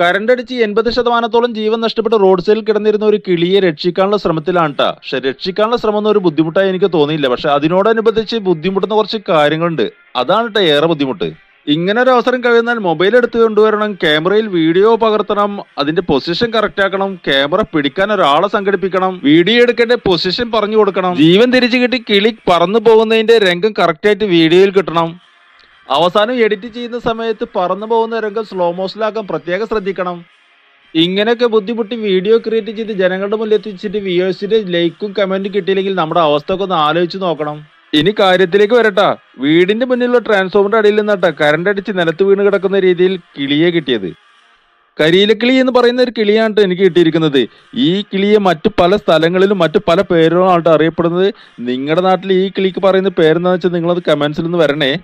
Current അടിച്ച് എൺപത് ശതമാനത്തോളം ജീവൻ നഷ്ടപ്പെട്ട് റോഡ് സൈഡിൽ കിടന്നിരുന്ന ഒരു കിളിയെ രക്ഷിക്കാനുള്ള ശ്രമത്തിലാണ് കേട്ടോ പക്ഷെ രക്ഷിക്കാനുള്ള ശ്രമം ഒന്നും ഒരു ബുദ്ധിമുട്ടായി എനിക്ക് തോന്നിയില്ല. പക്ഷെ അതിനോടനുബന്ധിച്ച് ബുദ്ധിമുട്ടുന്ന കുറച്ച് കാര്യങ്ങളുണ്ട്. അതാണ് കേട്ടോ ഏറെ ബുദ്ധിമുട്ട്. ഇങ്ങനെ ഒരു അവസരം കഴിയുന്നാൽ മൊബൈൽ എടുത്ത് കൊണ്ടുവരണം ക്യാമറയിൽ വീഡിയോ പകർത്തണം അതിന്റെ പൊസിഷൻ കറക്റ്റ് ആക്കണം ക്യാമറ പിടിക്കാൻ ഒരാളെ സംഘടിപ്പിക്കണം വീഡിയോ എടുക്കേണ്ട പൊസിഷൻ പറഞ്ഞു കൊടുക്കണം. ജീവൻ തിരിച്ചു കിട്ടി കിളി പറന്നു പോകുന്നതിന്റെ രംഗം കറക്റ്റ് ആയിട്ട് വീഡിയോയിൽ കിട്ടണം. അവസാനം എഡിറ്റ് ചെയ്യുന്ന സമയത്ത് പറന്നു പോകുന്ന രംഗം സ്ലോ മോഷനിലാക്കാൻ പ്രത്യേകം ശ്രദ്ധിക്കണം. ഇങ്ങനെയൊക്കെ ബുദ്ധിമുട്ടി വീഡിയോ ക്രിയേറ്റ് ചെയ്ത് ജനങ്ങളുടെ മുന്നിൽ എത്തിച്ചിട്ട് വ്യൂവേഴ്സിന്റെ ലൈക്കും കമന്റും കിട്ടിയില്ലെങ്കിൽ നമ്മുടെ അവസ്ഥ ഒക്കെ ഒന്ന് ആലോചിച്ച് നോക്കണം. ഇനി കാര്യത്തിലേക്ക് വരട്ടാ. വീടിന്റെ മുന്നിലുള്ള ട്രാൻസ്ഫോമറിന്റെ അടിയിൽ നിന്നട്ടാ കറണ്ട് അടിച്ച് നിലത്ത് വീണ് കിടക്കുന്ന രീതിയിൽ കിളിയെ കിട്ടിയത്. കരിയിലക്കിളി എന്ന് പറയുന്ന ഒരു കിളിയാണ് എനിക്ക് കിട്ടിയിരിക്കുന്നത്. ഈ കിളിയെ മറ്റു പല സ്ഥലങ്ങളിലും മറ്റു പല പേരുകളാണ് അറിയപ്പെടുന്നത്. നിങ്ങളുടെ നാട്ടിൽ ഈ കിളിക്ക് പറയുന്ന പേരെന്താണെന്ന് വെച്ചാൽ നിങ്ങളത് കമന്റ്സിൽ നിന്ന് വരണേ.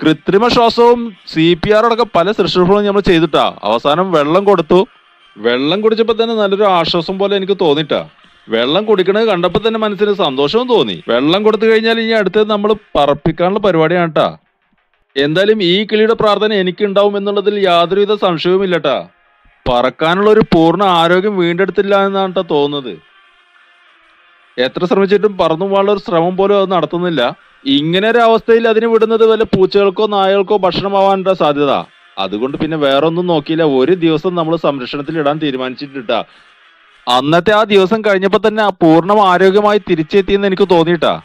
കൃത്രിമ ശ്വാസവും സി പി ആർ അടക്കം പല ശുശ്രൂഷകളും നമ്മൾ ചെയ്തിട്ടാ. അവസാനം വെള്ളം കൊടുത്തു. വെള്ളം കുടിച്ചപ്പോ തന്നെ നല്ലൊരു ആശ്വാസം പോലെ എനിക്ക് തോന്നിട്ടാ. വെള്ളം കുടിക്കണത് കണ്ടപ്പോ തന്നെ മനസ്സിന് സന്തോഷവും തോന്നി. വെള്ളം കൊടുത്തു കഴിഞ്ഞാൽ ഇനി അടുത്തത് നമ്മൾ പറപ്പിക്കാനുള്ള പരിപാടിയാണ് കേട്ടാ എന്തായാലും ഈ കിളിയുടെ പ്രാർത്ഥന എനിക്ക് ഉണ്ടാവും എന്നുള്ളതിൽ യാതൊരുവിധ സംശയവും ഇല്ലട്ടാ പറക്കാനുള്ള ഒരു പൂർണ ആരോഗ്യം വീണ്ടെടുത്തില്ല എന്നാണ് തോന്നുന്നത്. എത്ര ശ്രമിച്ചിട്ടും പറന്നു പോകാനുള്ള ഒരു ശ്രമം പോലും അത് നടത്തുന്നില്ല. ഇങ്ങനെ ഒരു അവസ്ഥയിൽ അതിന് വിടുന്നത് വല്ല പൂച്ചകൾക്കോ നായകൾക്കോ ഭക്ഷണമാവാനുള്ള സാധ്യത. അതുകൊണ്ട് പിന്നെ വേറെ ഒന്നും നോക്കിയില്ല. ഒരു ദിവസം നമ്മൾ സംരക്ഷണത്തിൽ ഇടാൻ തീരുമാനിച്ചിട്ടിട്ട. അന്നത്തെ ആ ദിവസം കഴിഞ്ഞപ്പോ തന്നെ പൂർണ ആരോഗ്യമായി തിരിച്ചെത്തിയെന്ന് എനിക്ക് തോന്നിയിട്ടാ.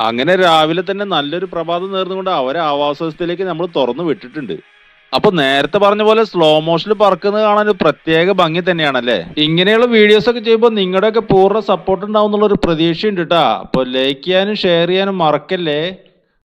അങ്ങനെ രാവിലെ തന്നെ നല്ലൊരു പ്രഭാതം നേർന്നുകൊണ്ട് അവരെ ആവാസവ്യവസ്ഥയിലേക്ക് നമ്മൾ തുറന്നു വിട്ടിട്ടുണ്ട്. അപ്പൊ നേരത്തെ പറഞ്ഞ പോലെ സ്ലോ മോഷനിൽ പറക്കുന്നത് കാണാൻ ഒരു പ്രത്യേക ഭംഗി തന്നെയാണല്ലേ? ഇങ്ങനെയുള്ള വീഡിയോസ് ഒക്കെ ചെയ്യുമ്പോൾ നിങ്ങളുടെയൊക്കെ പൂർണ സപ്പോർട്ട് ഉണ്ടാവും എന്നുള്ള ഒരു പ്രതീക്ഷയുണ്ട് കേട്ടാ അപ്പൊ ലൈക്ക് ചെയ്യാനും ഷെയർ ചെയ്യാനും മറക്കല്ലേ?